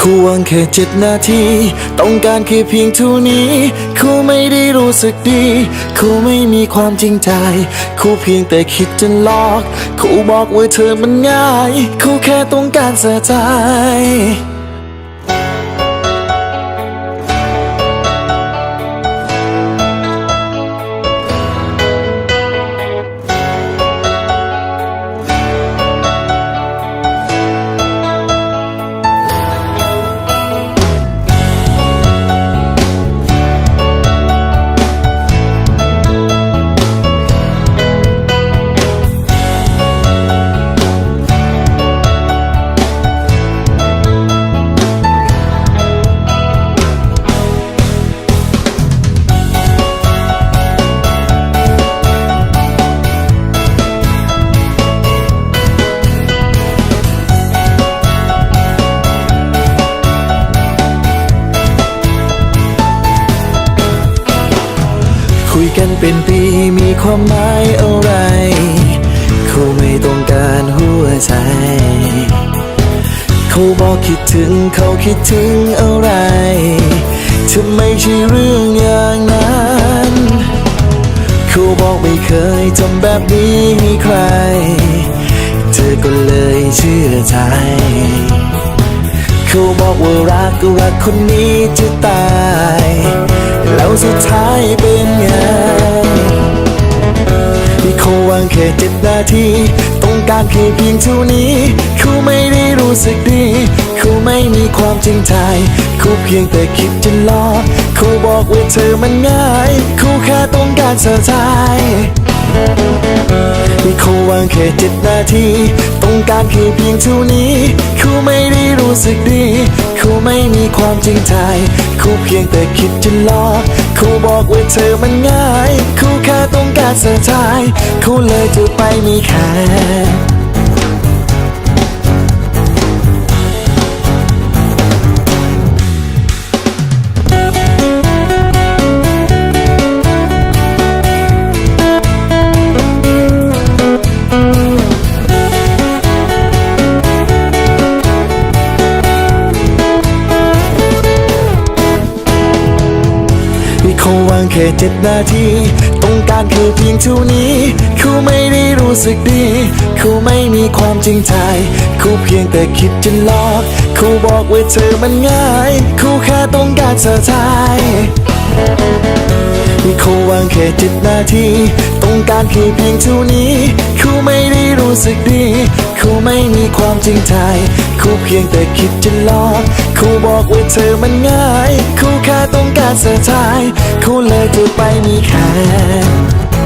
คู่วางแค่เจ็ดนาที ต้องการแค่เพียงเท่านี้คู่ไม่ได้รู้สึกดีคู่ไม่มีความจริงใจคู่เพียงแต่คิดจะหลอกคู่บอกว่าเธอมันง่ายคู่แค่ต้องการเสียใจ เป็นปีมีความหมายอะไร เขาไม่ต้องการหัวใจ เขาบอกคิดถึงเขาคิดถึงอะไรเธอไมใช่เรื่องอย่างนั้น เขาบอกไม่เคยทำแบบนี้ให้ใคร เธอก็เลยเชื่อใจ เขาบอกว่ารักก็รักคนนี้จะตาย แล้วสุดท้ายเป็นไง ค่เจ็ดนาที ต้องการแค่เพียงเท่านี้ เขาไม่ได้รู้สึกดี เขาไม่มีความจริงใจ เขาเพียงแต่คิดจะหลอกเขาบอกว่าเธอมันง่าย เขาแค่ต้องการเสียใจที่เขาวางแค่เจ็ดนาที ต้องการแค่เพียงเท่านี้ เขาไม่ได้รู้สึกดี ไม่มีความจริงใจคู่เพียงแต่คิดจะหลอกคู่บอกว่าเธอมันง่ายคู่แค่ต้องการเสียใจคู่เลยจะไปมีแค่ เขาวางแค่เจ็ดนาที ต้องการแค่เพียงเท่านี้ เขาไม่ได้รู้สึกดี เขาไม่มีความจริงใจ เขาเพียงแต่คิดจะหลอก เขาบอกว่าเธอมันง่าย เขาแค่ต้องการเสียใจที่เขาวางแค่เจ็ดนาที ต้องการแค่เพียงเท่านี้ เขาไม่ได้รู้สึกดี เขาไม่มีความจริงใจ เขาเพียงแต่คิดจะหลอก เขาบอกว่าเธอมันง่าย เขาแค่ต้องการเสียใจเขาเลยจะไปมีแค่